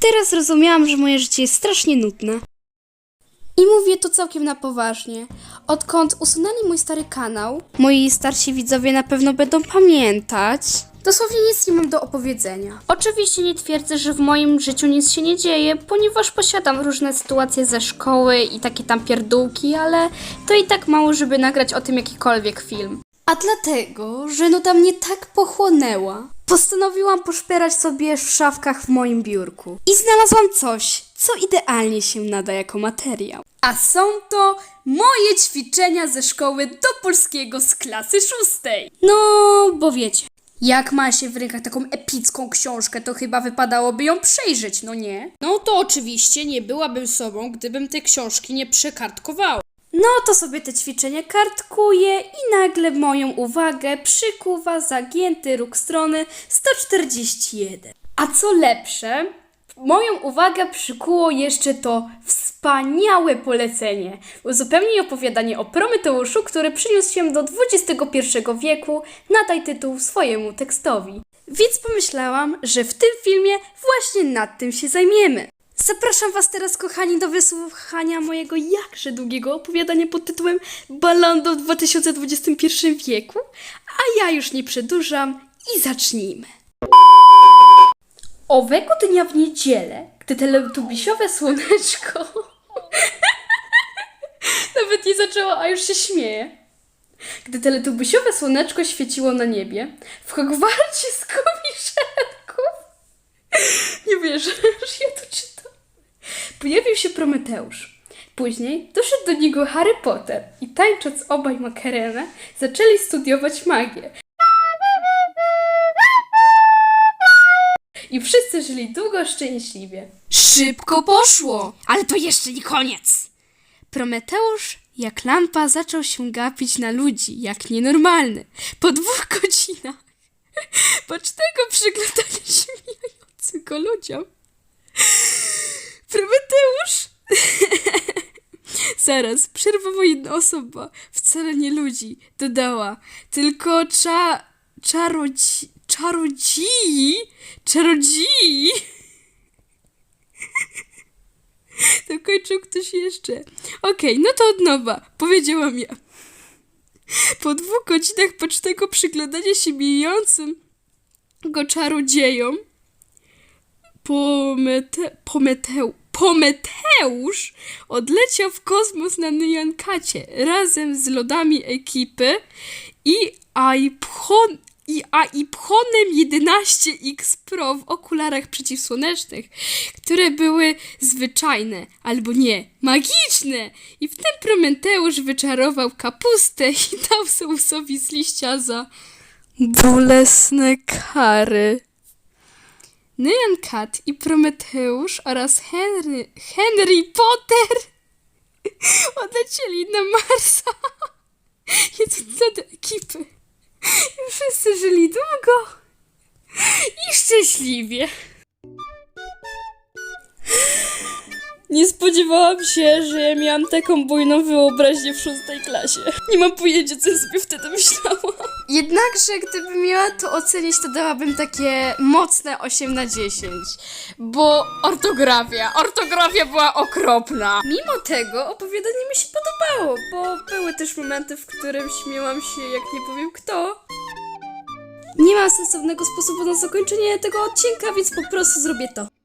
Teraz rozumiałam, że moje życie jest strasznie nudne. I mówię to całkiem na poważnie. Odkąd usunęli mój stary kanał, moi starsi widzowie na pewno będą pamiętać. Dosłownie nic nie mam do opowiedzenia. Oczywiście nie twierdzę, że w moim życiu nic się nie dzieje, ponieważ posiadam różne sytuacje ze szkoły i takie tam pierdółki, ale to i tak mało, żeby nagrać o tym jakikolwiek film. A dlatego, że nuda mnie tak pochłonęła, postanowiłam poszperać sobie w szafkach w moim biurku. I znalazłam coś, co idealnie się nada jako materiał. A są to moje ćwiczenia ze szkoły do polskiego z klasy szóstej. No, bo wiecie. Jak ma się w rękach taką epicką książkę, to chyba wypadałoby ją przejrzeć, no nie? No to oczywiście nie byłabym sobą, gdybym te książki nie przekartkowała. No to sobie te ćwiczenia kartkuję i nagle moją uwagę przykuwa zagięty róg strony 141. A co lepsze, moją uwagę przykuło jeszcze to wspaniałe polecenie. Uzupełnij opowiadanie o Prometeuszu, który przyniósł się do XXI wieku. Nadaj tytuł swojemu tekstowi. Więc pomyślałam, że w tym filmie właśnie nad tym się zajmiemy. Zapraszam Was teraz, kochani, do wysłuchania mojego jakże długiego opowiadania pod tytułem Balando w 2021 wieku, a ja już nie przedłużam i zacznijmy. Owego dnia w niedzielę, gdy teletubisiowe słoneczko nawet nie zaczęło, a już się śmieje. Gdy teletubisiowe słoneczko świeciło na niebie, w Hogwarcie z komiszenków nie wierzę, że ja to czytam. Pojawił się Prometeusz. Później doszedł do niego Harry Potter i tańcząc obaj makarenę, zaczęli studiować magię. I wszyscy żyli długo szczęśliwie. Szybko poszło, ale to jeszcze nie koniec. Prometeusz jak lampa zaczął się gapić na ludzi, jak nienormalny. Po dwóch godzinach bacznego przyglądania się mijającego ludziom. Prometeusz! Zaraz, przerwała jedna osoba, wcale nie ludzi, dodała, tylko cza... czarodzi... czarodzii... czarodzii... Dokończył ktoś jeszcze. Okej, no to od nowa, powiedziałam ja. Po dwóch godzinach bacznego przyglądania się mijającym go czarodziejom, Pomete, Pometeu, Pometeusz odleciał w kosmos na Nyankacie razem z lodami ekipy i iPhone i iPhone'em 11X Pro w okularach przeciwsłonecznych, które były zwyczajne, albo nie, magiczne. I w tym Prometeusz wyczarował kapustę i dał Zeusowi z liścia za bolesne kary. Nyan Cat i Prometeusz oraz Henry, Henry Potter odlecieli na Marsa jedząc do ekipy. I wszyscy żyli długo i szczęśliwie. Nie spodziewałam się, że ja miałam taką bujną wyobraźnię w szóstej klasie. Nie mam pojęcia, co ja sobie wtedy myślałam. Jednakże, gdybym miała to ocenić, to dałabym takie mocne 8 na 10. Bo ortografia, ortografia była okropna. Mimo tego opowiadanie mi się podobało, bo były też momenty, w którym śmiałam się, jak nie powiem kto. Nie ma sensownego sposobu na zakończenie tego odcinka, więc po prostu zrobię to.